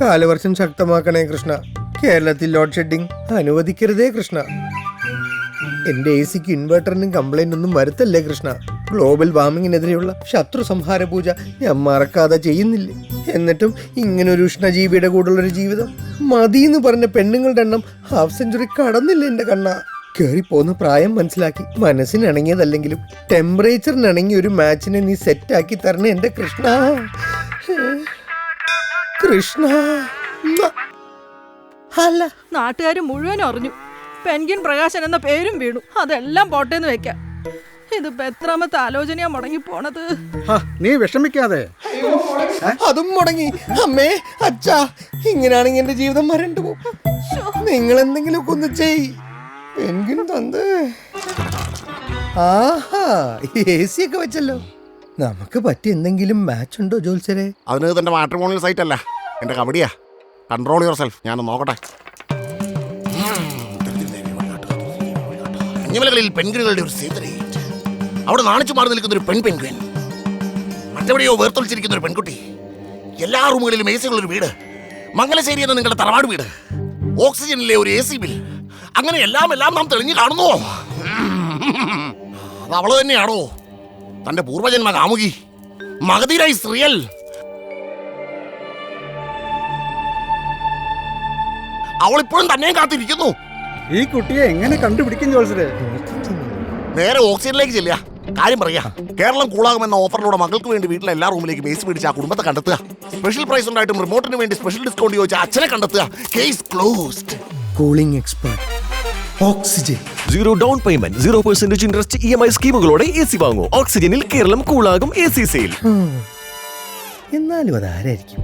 കാലവർഷം ശക്തമാക്കണേ കൃഷ്ണ. കേരളത്തിൽ load shedding അനുവദിക്കരുതേ Krishna. എന്റെ എ സിക്ക് ഇൻവെർട്ടറിനും കംപ്ലൈന്റ് ഒന്നും വരുത്തല്ലേ കൃഷ്ണ? ഗ്ലോബൽ വാർമിങ്ങിനെതിരെയുള്ള ശത്രു സംഹാര പൂജ ഞാൻ മറക്കാതെ ചെയ്യുന്നില്ലേ? എന്നിട്ടും ഇങ്ങനെ ഒരു ഉഷ്ണജീവിയുടെ കൂടെയുള്ളൊരു ജീവിതം മതി എന്ന് പറഞ്ഞ പെണ്ണുങ്ങളുടെ എണ്ണം ഹാഫ് സെഞ്ചുറി കടന്നില്ല എന്റെ കണ്ണ. കേറിപ്പോന്ന പ്രായം മനസ്സിലാക്കി മനസ്സിനിണങ്ങിയതല്ലെങ്കിലും ടെമ്പറേച്ചറിനിണങ്ങിയ ഒരു മാച്ചിനെ നീ സെറ്റാക്കി തരണേ എന്റെ കൃഷ്ണ. കൃഷ്ണ. അല്ല നാട്ടുകാർ മുഴുവൻ അറിഞ്ഞു. പെൻഗിൻ പ്രകാശൻ എന്ന പേരും വീണു. അതെല്ലാം പോട്ടേന്ന് വെക്കാം. ഇതിപ്പോ എത്രാമത്തെ ആലോചനയാ മുടങ്ങി പോണത്? നീ വിഷമിക്കാതെ. അതും മുടങ്ങി. അമ്മേ അച്ഛാ ഇങ്ങനെയാണെങ്കിൽ എന്റെ ജീവിതം വരണ്ടു പോകും. നിങ്ങൾ എന്തെങ്കിലും ഒന്ന് ചെയ്. പെൻഗിൻ തന്ന്. ആഹാ എ സി ഒക്കെ വെച്ചല്ലോ. നമുക്ക് പറ്റി എന്തെങ്കിലും മാച്ച് ഉണ്ടോ ജോത്സരെ അതിന് തന്റെ മാട്രിമോണിയൽ സൈറ്റ് അല്ല. എന്റെ കബഡിയാ കൺട്രോൾ യുവർ സെൽഫ് ഞാൻ നോക്കട്ടെ. കുഞ്ഞുമലകളിൽ പെൺകുഞ്ഞുങ്ങളുടെ ഒരു സീതറേറ്റ് അവിടെ നാണിച്ചു മാറി നിൽക്കുന്ന ഒരു പെൺ പെൺകുൻ മറ്റെവിടെയോ വേർത്തൊളിച്ചിരിക്കുന്ന ഒരു പെൺകുട്ടി. എല്ലാ റൂമുകളിലും എ ഒരു വീട്. മംഗലശ്ശേരി എന്ന നിങ്ങളുടെ തറവാട് വീട്. ഓക്സിജനിലെ ഒരു എ സി ബിൽ. അങ്ങനെ എല്ലാം എല്ലാം നാം തെളിഞ്ഞു കാണുന്നു. അത് അവൾ തന്നെയാണോ തന്റെ പൂർവജന്മ കാമുകി. മഗധീരായി റിയൽ അവൾ ഇപ്പോഴും തന്നെ കാത്തിരിക്കുന്നു. ഈ കുട്ടിയെ എങ്ങനെ കണ്ടുപിടിക്കും ജോത്സരെ നേരെ ഓക്സിജനിലേക്ക് ചെല്ലുക. കാര്യം പറയാ കേരളം കൂളാകുമെന്ന ഓഫറിലൂടെ മകൾക്ക് വേണ്ടി വീട്ടിലെ എല്ലാ റൂമിലേക്കും മേസ് പിടിച്ച് ആ കുടുംബത്തെ കണ്ടെത്തുക. സ്പെഷ്യൽ പ്രൈസ് ഉണ്ടായിട്ടും റിമോട്ടിന് വേണ്ടി സ്പെഷ്യൽ ഡിസ്കൗണ്ട് ചോദിച്ച അച്ഛനെ കണ്ടെത്തുക. Case closed cooling expert oxygen zero down payment zero percentage interest E M I സ്കീമുകളോടെ A C വാങ്ങൂ. ഓക്സിജനിൽ കേരളം കൂളാകും എ സി സെയിൽ എന്നാലും അതാരായിരിക്കും?